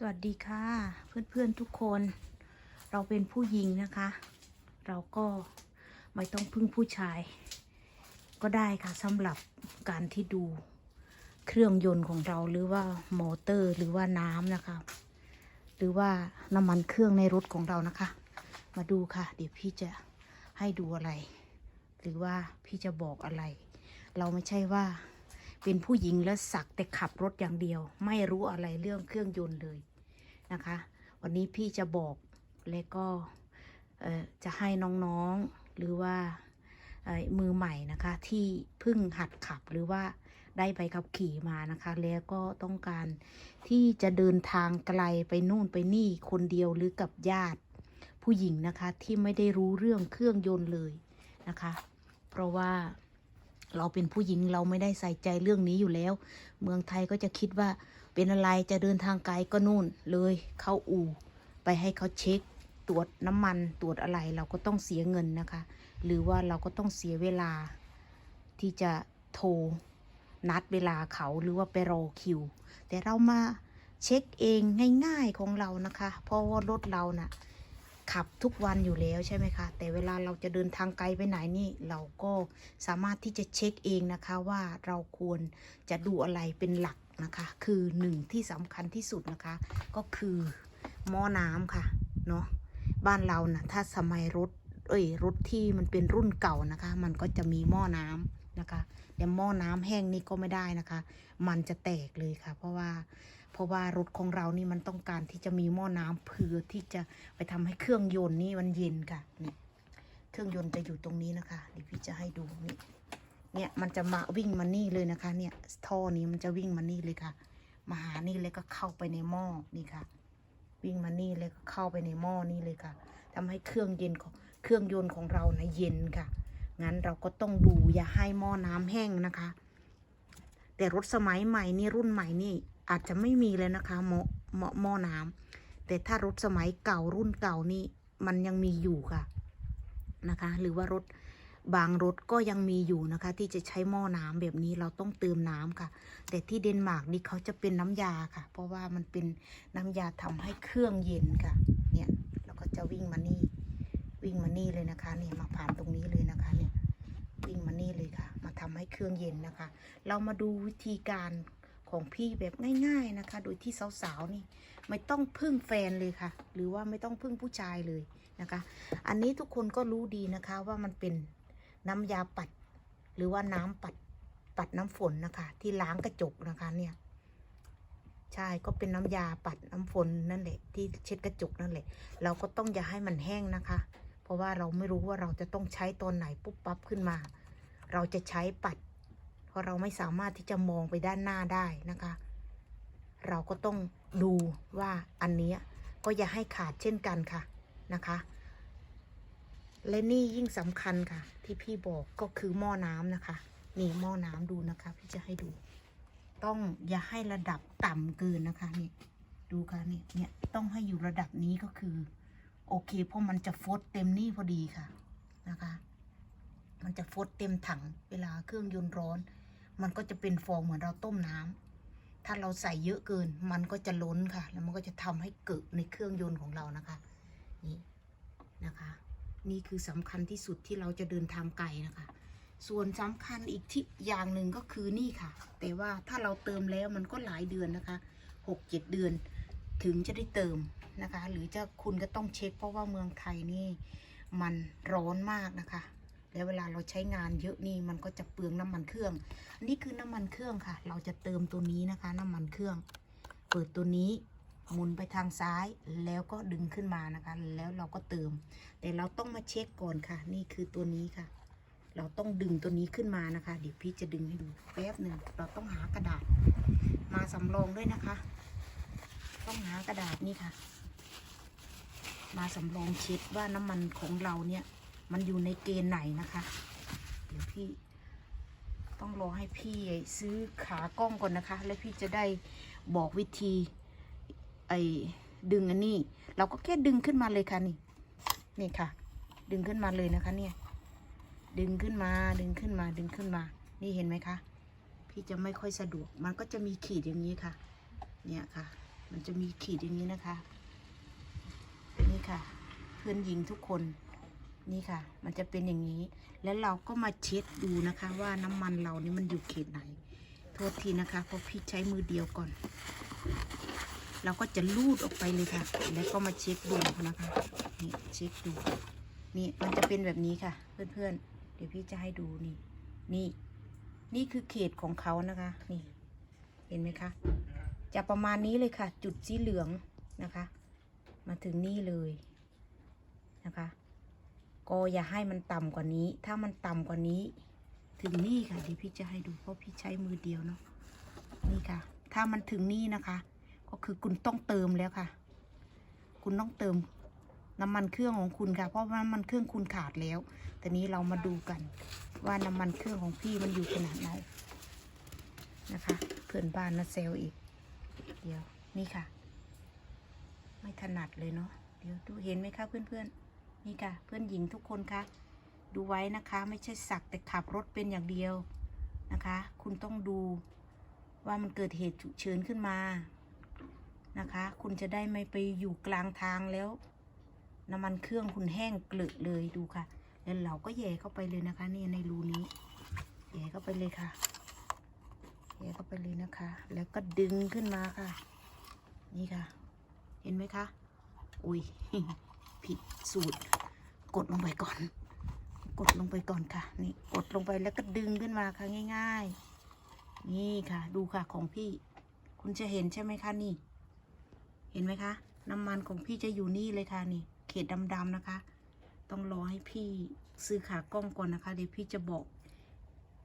สวัสดีค่ะ เพื่อนๆทุกคน เราเป็นผู้หญิงนะคะ เราก็ไม่ต้องพึ่งผู้ชาย ก็ได้ค่ะสำหรับการที่ดูเครื่องยนต์ของเราหรือว่ามอเตอร์หรือว่าน้ำนะคะ หรือว่าน้ำมันเครื่องในรถของเรานะคะ มาดูค่ะ เดี๋ยวพี่จะให้ดูอะไร หรือว่าพี่จะบอกอะไร เราไม่ใช่ว่าเป็นผู้หญิงแล้วสักแต่ขับรถอย่างเดียว ไม่รู้อะไรเรื่องเครื่องยนต์เลย นะคะ วันนี้พี่จะบอกและก็จะให้น้องๆหรือว่ามือใหม่นะคะที่เพิ่งหัดขับหรือว่าได้ใบขับขี่มานะคะ แล้วก็ต้องการที่จะเดินทางไกลไปนู่นไปนี่คนเดียวหรือกับญาติผู้หญิงนะคะที่ไม่ได้รู้เรื่องเครื่องยนต์เลยนะคะ เพราะว่าเราเป็นผู้หญิงเราไม่ได้ใส่ใจเรื่องนี้อยู่แล้ว เมืองไทยก็จะคิดว่า เป็นอะไรจะเดินทางไกลก็นู่นเลยเข้าอู่ไปให้เขาเช็ค ตรวจน้ำมันตรวจอะไรเราก็ต้องเสียเงินนะคะ หรือว่าเราก็ต้องเสียเวลา ที่จะโทรนัดเวลาเขาหรือว่าไปรอคิว แต่เรามาเช็คเองง่ายๆของเรานะคะ เพราะว่ารถเราน่ะขับทุกวันอยู่แล้วใช่ไหมคะ แต่เวลาเราจะเดินทางไกลไปไหนนี่เราก็สามารถที่จะเช็คเองนะคะว่าเราควรจะดูอะไรเป็นหลัก นะคะ คือหนึ่งที่สำคัญที่สุดนะคะ ก็คือหม้อน้ำค่ะเนาะบ้านเรานะ่ะถ้าสมัยรถเอ้ยรถที่มันเป็นรุ่นเก่านะคะ มันก็จะมีหม้อน้ำนะคะแต่หม้อน้ำแห้งนี่ก็ไม่ได้นะคะ มันจะแตกเลยค่ะ เพราะว่าเพราะว่ารถของเรานี่มันต้องการที่จะมีหม้อน้ำเพื่อที่จะไปทำให้เครื่องยนต์นี่มันเย็นค่ะนี่เครื่องยนต์จะอยู่ตรงนี้นะคะเดี๋ยวพี่จะให้ดูนี่ เนี่ยมันจะมาวิ่งมานี่เลยนะคะ เนี่ยท่อนี้มันจะวิ่งมานี่เลยค่ะ มาหานี่เลยก็เข้าไปในหม้อนี่ค่ะ วิ่งมานี่เลยก็เข้าไปในหม้อนี่เลยค่ะทำให้เครื่องเย็นของเครื่องยนต์ของเรานะเย็นค่ะ งั้นเราก็ต้องดูอย่าให้หม้อน้ำแห้งนะคะ แต่รถสมัยใหม่นี่รุ่นใหม่นี่อาจจะไม่มีเลยนะคะหม้อหม้อหม้อน้ำแต่ถ้ารถสมัยเก่ารุ่นเก่านี่มันยังมีอยู่ค่ะนะคะ หรือว่ารถ บางรถก็ยังมีอยู่นะคะ ที่จะใช้หม้อน้ำแบบนี้เราต้องเติมน้ำค่ะ แต่ที่เดนมาร์กนี่เขาจะเป็นน้ำยาค่ะ เพราะว่ามันเป็นน้ำยาทำให้เครื่องเย็นค่ะ เนี่ยเราก็จะวิ่งมานี่วิ่งมานี่เลยนะคะเนี่ยมาผ่านตรงนี้เลยนะคะเนี่ยวิ่งมานี่เลยค่ะ มาทำให้เครื่องเย็นนะคะ เรามาดูวิธีการของพี่แบบง่าย ๆนะคะ โดยที่สาวๆนี่ไม่ต้องพึ่งแฟนเลยค่ะ หรือว่าไม่ต้องพึ่งผู้ชายเลยนะคะ อันนี้ทุกคนก็รู้ดีนะคะว่ามันเป็น น้ำยาปัด หรือว่าน้ำปัดปัดน้ำฝนนะคะ ที่ล้างกระจกนะคะเนี่ย ใช่ก็เป็นน้ำยาปัดน้ำฝนนั่นแหละ ที่เช็ดกระจกนั่นแหละ เราก็ต้องอย่าให้มันแห้งนะคะ เพราะว่าเราไม่รู้ว่าเราจะต้องใช้ตอนไหนปุ๊บปั๊บขึ้นมา เราจะใช้ปัด เพราะเราไม่สามารถที่จะมองไปด้านหน้าได้นะคะ เราก็ต้องดูว่าอันนี้ก็อย่าให้ขาดเช่นกันค่ะนะคะ และนี่ยิ่งสำคัญค่ะ ที่พี่บอกก็คือหม้อน้ำนะคะ นี่หม้อน้ำดูนะคะ พี่จะให้ดู ต้องอย่าให้ระดับต่ำเกินนะคะนี่ดูค่ะนี่เนี่ยต้องให้อยู่ระดับนี้ก็คือ โอเค เพราะมันจะฟดเต็มนี่พอดีค่ะนะคะ มันจะฟดเต็มถังเวลาเครื่องยนต์ร้อน มันก็จะเป็นฟองเหมือนเราต้มน้ำถ้าเราใส่เยอะเกิน มันก็จะล้นค่ะ แล้วมันก็จะทำให้เกิดในเครื่องยนต์ของเรานะคะ นี่นะคะ นี่คือสำคัญที่สุดที่เราจะเดินทางไกลนะคะ ส่วนสำคัญอีกที่อย่างหนึ่งก็คือนี่ค่ะ แต่ว่าถ้าเราเติมแล้วมันก็หลายเดือนนะคะหกเจ็ดเดือนถึงจะได้เติมนะคะ หรือจะคุณก็ต้องเช็ค เพราะว่าเมืองไทยนี่มันร้อนมากนะคะ แล้วเวลาเราใช้งานเยอะนี่มันก็จะเปลืองน้ำมันเครื่อง อันนี้คือน้ำมันเครื่องค่ะ เราจะเติมตัวนี้นะคะ น้ำมันเครื่อง เปิดตัวนี้ หมุนไปทางซ้ายแล้วก็ดึงขึ้นมานะคะ แล้วเราก็เติม แต่เราต้องมาเช็คก่อนค่ะ นี่คือตัวนี้ค่ะ เราต้องดึงตัวนี้ขึ้นมานะคะ เดี๋ยวพี่จะดึงให้ดูแป๊บหนึ่งเราต้องหากระดาษ มาสำรองด้วยนะคะ ต้องหากระดาษนี่ค่ะ มาสำรองเช็คว่าน้ำมันของเราเนี่ย มันอยู่ในเกณฑ์ไหนนะคะ เดี๋ยวพี่ต้องรอให้พี่ซื้อขากล้องก่อนนะคะ แล้วพี่จะได้บอกวิธี ไอ้ดึงอันนี้ เราก็แค่ดึงขึ้นมาเลยค่ะนี่ นี่ค่ะ ดึงขึ้นมาเลยนะคะ เนี่ย ดึงขึ้นมาดึงขึ้นมาดึงขึ้นมา นี่เห็นไหมคะ พี่จะไม่ค่อยสะดวก มันก็จะมีขีดอย่างนี้ค่ะ เนี่ยค่ะ มันจะมีขีดอย่างนี้นะคะ นี่ค่ะ เพื่อนหญิงทุกคน นี่ค่ะ มันจะเป็นอย่างนี้ แล้วเราก็มาเช็ดดูนะคะ ว่าน้ำมันเรานี่มันอยู่เขตไหน โทษทีนะคะ เพราะพี่ใช้มือเดียวก่อน เราก็จะลูดออกไปเลยค่ะ แล้วก็มาเช็คดูนะคะ นี่เช็คดู นี่มันจะเป็นแบบนี้ค่ะ เพื่อนๆ เดี๋ยวพี่จะให้ดูนี่ นี่ นี่คือเขตของเขานะคะ นี่ เห็นไหมคะ จะประมาณนี้เลยค่ะ จุดสีเหลืองนะคะ มาถึงนี่เลยนะคะ ก็อย่าให้มันต่ำกว่านี้ ถ้ามันต่ำกว่านี้ ถึงนี่ค่ะเดี๋ยวพี่จะให้ดูเพราะพี่ใช้มือเดียวเนาะ นี่ค่ะ ถ้ามันถึงนี่นะคะ ก็คือคุณต้องเติมแล้วค่ะ คุณต้องเติมน้ำมันเครื่องของคุณค่ะ เพราะว่าน้ำมันเครื่องคุณขาดแล้วแต่นี้เรามาดูกัน ว่าน้ำมันเครื่องของพี่มันอยู่ขนาดไหนนะคะเพื่อนบ้านนะเซลอีก เดี๋ยวนี่ค่ะ ไม่ถนัดเลยเนาะเดี๋ยวดูเห็นไหมคะเพื่อนๆนี่ค่ะ เพื่อนหญิงทุกคนคะดูไว้นะคะ ไม่ใช่สักแต่ขับรถเป็นอย่างเดียวนะคะ คุณต้องดูว่ามันเกิดเหตุฉุกเฉินขึ้นมา นะคะ คุณจะได้ไม่ไปอยู่กลางทางแล้ว น้ำมันเครื่องคุณแห้งเกลือเลยดูค่ะ แล้วเราก็แย่เข้าไปเลยนะคะนี่ในรูนี้แย่เข้าไปเลยค่ะแย่เข้าไปเลยนะคะ แล้วก็ดึงขึ้นมาค่ะ นี่ค่ะ เห็นไหมคะ อุ้ยผิดสูตร กดลงไปก่อน กดลงไปก่อนค่ะ นี่กดลงไปแล้วก็ดึงขึ้นมาค่ะง่าย ๆ นี่ค่ะ ดูค่ะของพี่ คุณจะเห็นใช่ไหมคะนี่ เห็นไหมคะ น้ำมันของพี่จะอยู่นี่เลยค่ะนี่ เขตดำๆนะคะ ต้องรอให้พี่ซื้อขากล้องก่อนนะคะ เดี๋ยวพี่จะบอก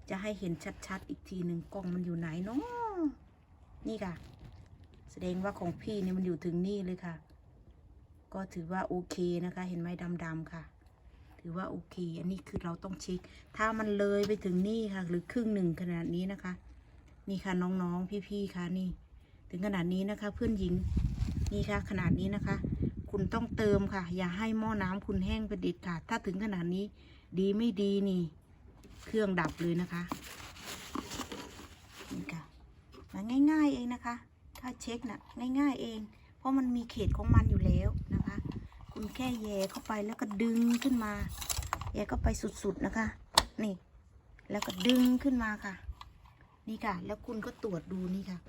จะให้เห็นชัดๆ อีกทีหนึ่งกล้องมันอยู่ไหนเนาะนี่ค่ะ แสดงว่าของพี่เนี่ยมันอยู่ถึงนี่เลยค่ะ ก็ถือว่าโอเคนะคะ เห็นไหมดำๆค่ะ ถือว่าโอเค อันนี้คือเราต้องเช็ค ถ้ามันเลยไปถึงนี่ค่ะ หรือครึ่งหนึ่งขนาดนี้นะคะ นี่ค่ะน้องๆพี่ๆค่ะนี่ ถึงขนาดนี้นะคะ เพื่อนหญิง นี่ค่ะขนาดนี้นะคะ คุณต้องเติมค่ะ อย่าให้หม้อน้ำคุณแห้งเป็นเด็ดขาดถ้าถึงขนาดนี้ดีไม่ดีนี่ เครื่องดับเลยนะคะนี่ค่ะมาง่าย ๆ เองนะคะ ถ้าเช็คนะ่ะง่าย ๆ เอง เพราะมันมีเขตของมันอยู่แล้วนะคะ คุณแค่แย่เข้าไปแล้วก็ดึงขึ้นมาแย่เข้าไปสุดๆนะคะ นี่ แล้วก็ดึงขึ้นมาค่ะ นี่ค่ะ แล้วคุณก็ตรวจดูนี่ค่ะ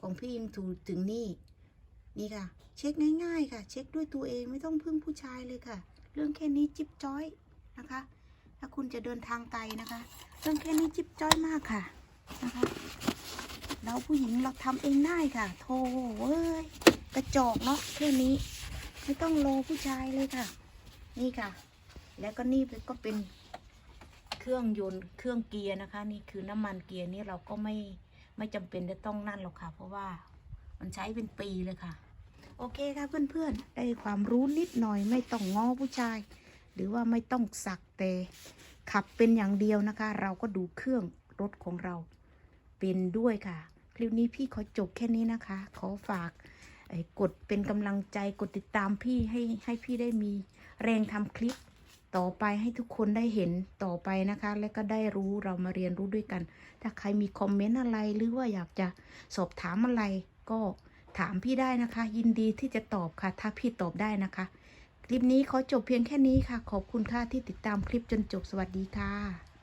ของพี่ยังถูถึงนี่ นี่ค่ะ เช็คง่ายๆค่ะ เช็คด้วยตัวเองไม่ต้องพึ่งผู้ชายเลยค่ะ เรื่องแค่นี้จิ๊บจ้อยนะคะ ถ้าคุณจะเดินทางไกลนะคะ เรื่องแค่นี้จิ๊บจ้อยมากค่ะนะคะเราผู้หญิงเราทำเองได้ค่ะโธ่เว้ยกระจอกเนาะแค่นี้ ไม่ต้องรอผู้ชายเลยค่ะ นี่ค่ะ แล้วก็นี่ก็เป็นเครื่องยนต์เครื่องเกียร์นะคะ นี่คือน้ำมันเกียร์นี่เราก็ไม่ไม่จำเป็นจะต้องนั่นหรอกค่ะ เพราะว่ามันใช้เป็นปีเลยค่ะ โอเคค่ะเพื่อนๆ ได้ความรู้นิดหน่อยไม่ต้องง้อผู้ชาย หรือว่าไม่ต้องสักแต่ ขับเป็นอย่างเดียวนะคะ เราก็ดูเครื่องรถของเรา เป็นด้วยค่ะ คลิปนี้พี่ขอจบแค่นี้นะคะ ขอฝากกดเป็นกำลังใจกดติดตามพี่ให้ให้พี่ได้มีแรงทำคลิปต่อไปให้ทุกคนได้เห็นต่อไปนะคะ และก็ได้รู้เรามาเรียนรู้ด้วยกัน ถ้าใครมีคอมเมนต์อะไรหรือว่าอยากจะสอบถามอะไรก็ ถามพี่ได้นะคะ ยินดีที่จะตอบค่ะ ถ้าพี่ตอบได้นะคะ คลิปนี้ขอจบเพียงแค่นี้ค่ะ ขอบคุณค่ะที่ติดตามคลิปจนจบสวัสดีค่ะ